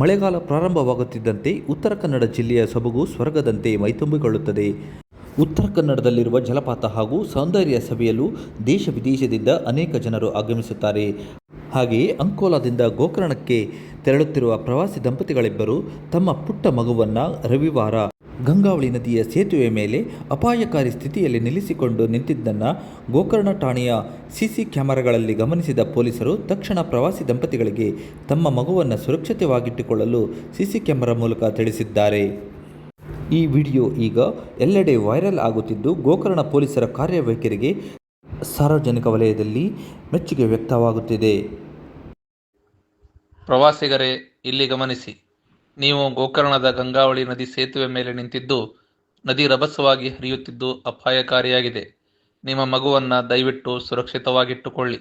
ಮಳೆಗಾಲ ಪ್ರಾರಂಭವಾಗುತ್ತಿದ್ದಂತೆ ಉತ್ತರ ಕನ್ನಡ ಜಿಲ್ಲೆಯ ಸೊಬಗು ಸ್ವರ್ಗದಂತೆ ಮೈತುಂಬಿಕೊಳ್ಳುತ್ತದೆ. ಉತ್ತರ ಕನ್ನಡದಲ್ಲಿರುವ ಜಲಪಾತ ಹಾಗೂ ಸೌಂದರ್ಯ ಸವಿಯಲು ದೇಶ ವಿದೇಶದಿಂದ ಅನೇಕ ಜನರು ಆಗಮಿಸುತ್ತಾರೆ. ಹಾಗೆಯೇ ಅಂಕೋಲಾದಿಂದ ಗೋಕರ್ಣಕ್ಕೆ ತೆರಳುತ್ತಿರುವ ಪ್ರವಾಸಿ ದಂಪತಿಗಳಿಬ್ಬರು ತಮ್ಮ ಪುಟ್ಟ ಮಗುವನ್ನು ರವಿವಾರ ಗಂಗಾವಳಿ ನದಿಯ ಸೇತುವೆ ಮೇಲೆ ಅಪಾಯಕಾರಿ ಸ್ಥಿತಿಯಲ್ಲಿ ನಿಲ್ಲಿಸಿಕೊಂಡು ನಿಂತಿದ್ದನ್ನು ಗೋಕರ್ಣ ಠಾಣೆಯ ಸಿಸಿ ಕ್ಯಾಮೆರಾಗಳಲ್ಲಿ ಗಮನಿಸಿದ ಪೊಲೀಸರು ತಕ್ಷಣ ಪ್ರವಾಸಿ ದಂಪತಿಗಳಿಗೆ ತಮ್ಮ ಮಗುವನ್ನು ಸುರಕ್ಷಿತವಾಗಿಟ್ಟುಕೊಳ್ಳಲು ಸಿಸಿ ಕ್ಯಾಮೆರಾ ಮೂಲಕ ತಿಳಿಸಿದ್ದಾರೆ. ಈ ವಿಡಿಯೋ ಈಗ ಎಲ್ಲೆಡೆ ವೈರಲ್ ಆಗುತ್ತಿದ್ದು ಗೋಕರ್ಣ ಪೊಲೀಸರ ಕಾರ್ಯವೈಖರಿಗೆ ಸಾರ್ವಜನಿಕ ವಲಯದಲ್ಲಿ ಮೆಚ್ಚುಗೆ ವ್ಯಕ್ತವಾಗುತ್ತಿದೆ. ಪ್ರವಾಸಿಗರೇ, ಇಲ್ಲಿ ಗಮನಿಸಿ. ನೀವು ಗೋಕರ್ಣದ ಗಂಗಾವಳಿ ನದಿ ಸೇತುವೆ ಮೇಲೆ ನಿಂತಿದ್ದು ನದಿ ರಭಸವಾಗಿ ಹರಿಯುತ್ತಿದ್ದು ಅಪಾಯಕಾರಿಯಾಗಿದೆ. ನಿಮ್ಮ ಮಗುವನ್ನು ದಯವಿಟ್ಟು ಸುರಕ್ಷಿತವಾಗಿಟ್ಟುಕೊಳ್ಳಿ.